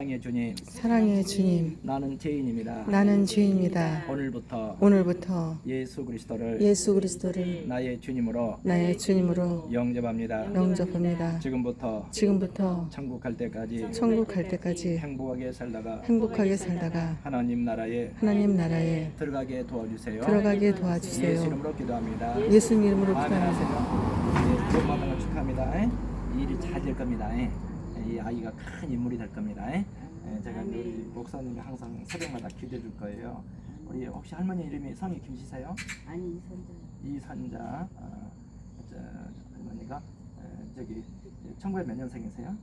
사랑의 주님, 사랑의 주님, 나는 죄인입니다. 나는 죄인입니다. 오늘부터 오늘부터 예수 그리스도를 예수 그리스도를 나의 주님으로 나의 주님으로 영접합니다. 영접합니다. 지금부터 지금부터 천국 갈 때까지 천국 갈 때까지 행복하게 살다가 행복하게 살다가 하나님 나라에 하나님 나라에 들어가게 도와주세요. 들어가게 예수 도와주세요. 이름으로 기도합니다. 예수 이름으로 아멘 기도합니다. 하세요. 예, 축하합니다. 예? 이 일이 잘 될 겁니다. 예? 이 아이가 큰 인물이 될 겁니다. 예? 예, 제가 우리 목사님이 항상 새벽마다 기도해 줄 거예요. 우리 혹시 할머니 이름이 성이 김씨세요? 아니 선자 이선자 어, 저, 할머니가 에, 저기 1900 몇 년생이세요?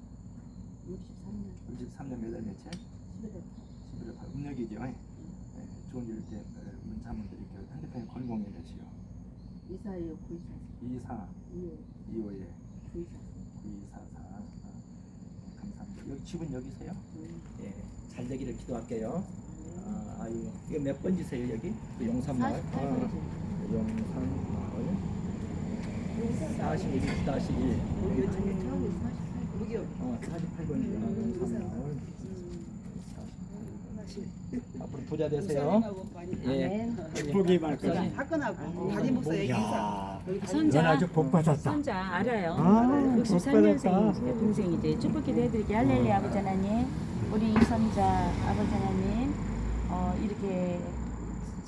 63년 63년 몇월 며칠? 11월 11월 8일 음력이죠. 예. 예, 좋은 일 때 문자 한번 드릴게요. 핸드폰에 건공이 되시요. 이사예요 구이사 24 이에 25에 구이사 9244 어, 감사합니다. 여기 집은 여기세요? 음, 예, 잘 되기를 기도할게요. 아, 아유, 이거 몇 번지세요 여기? 그 용산마을? 48번이죠. 용산마을 41 다시 1. 여기 저기 처음에 48 여기 어, 48번이요. 용산마을 48번. 앞으로 부자 되세요. 예. 축복이 많을 목사님. 것이다. 화끈하고 다리 목사 얘기 인 사. 넌 선자 아주 복 받았다. 선자 알아요. 아, 복 63년생 동생이제 축복기도 해드릴게요. 할렐루야 아버지 하나님 우리 이선자 아버지 하나님 어, 이렇게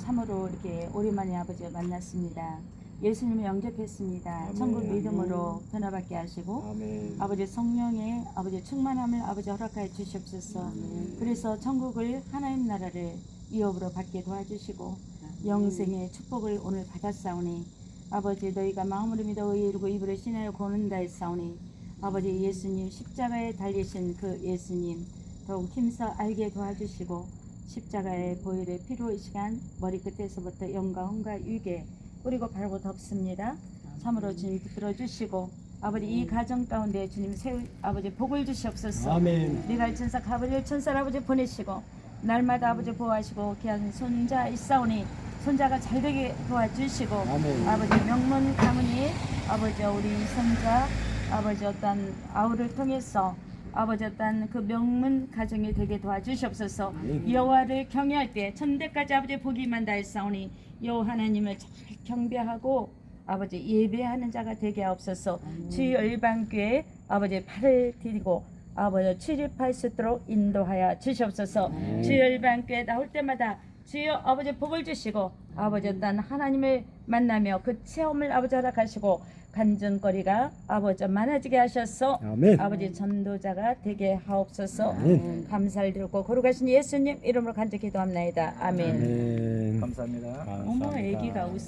참으로 이렇게 오랜만에 아버지 만났습니다. 예수님을 영접했습니다. 아멘. 천국 믿음으로 변화받게 하시고 아멘. 아버지 성령의 아버지 충만함을 아버지 허락하여 주시옵소서. 그래서 천국을 하나님 나라를 이업으로 받게 도와주시고 영생의 축복을 오늘 받았사오니 아버지 너희가 마음으로 믿어 의에 이르고 입으로 신하여 고는다 했사오니 아버지 예수님 십자가에 달리신 그 예수님 더욱 힘써 알게 도와주시고 십자가의 보혈의 피로의 시간 머리끝에서부터 영광과 유게 뿌리고 바르고 덮습니다. 참으로 주님 붙들어 주시고 아버지 이 가정 가운데 주님 세우 아버지 복을 주시옵소서. 아멘. 네가 천사 가브리엘 천사 아버지 보내시고 날마다 아버지 보호하시고 귀한 손자 있사오니 손자가 잘 되게 도와주시고 아멘. 아버지 명문 가문이 아버지 우리 손자 아버지 어떤 아우를 통해서 아버지 어떤 그 명문 가정이 되게 도와주시옵소서. 여호와를 경외할 때 천대까지 아버지 복이만 다했사오니 여호와 하나님을 잘 경배하고 아버지 예배하는 자가 되게 하옵소서. 주의 열방교회 아버지 팔을 디디고 아버지 출입할 수 있도록 인도하여 주시옵소서. 주의 열방교회 나올 때마다 주여 아버지 복을 주시고 아버지 어떤 하나님을 만나며 그 체험을 아버지 허락하시고 간증거리가 아버지 많아지게 하셔서 아멘. 아버지 전도자가 되게 하옵소서 아멘. 감사를 드리고 거룩하신 예수님 이름으로 간증 기도합나이다 아멘 아멘. 감사합니다. 어머 애기가 웃어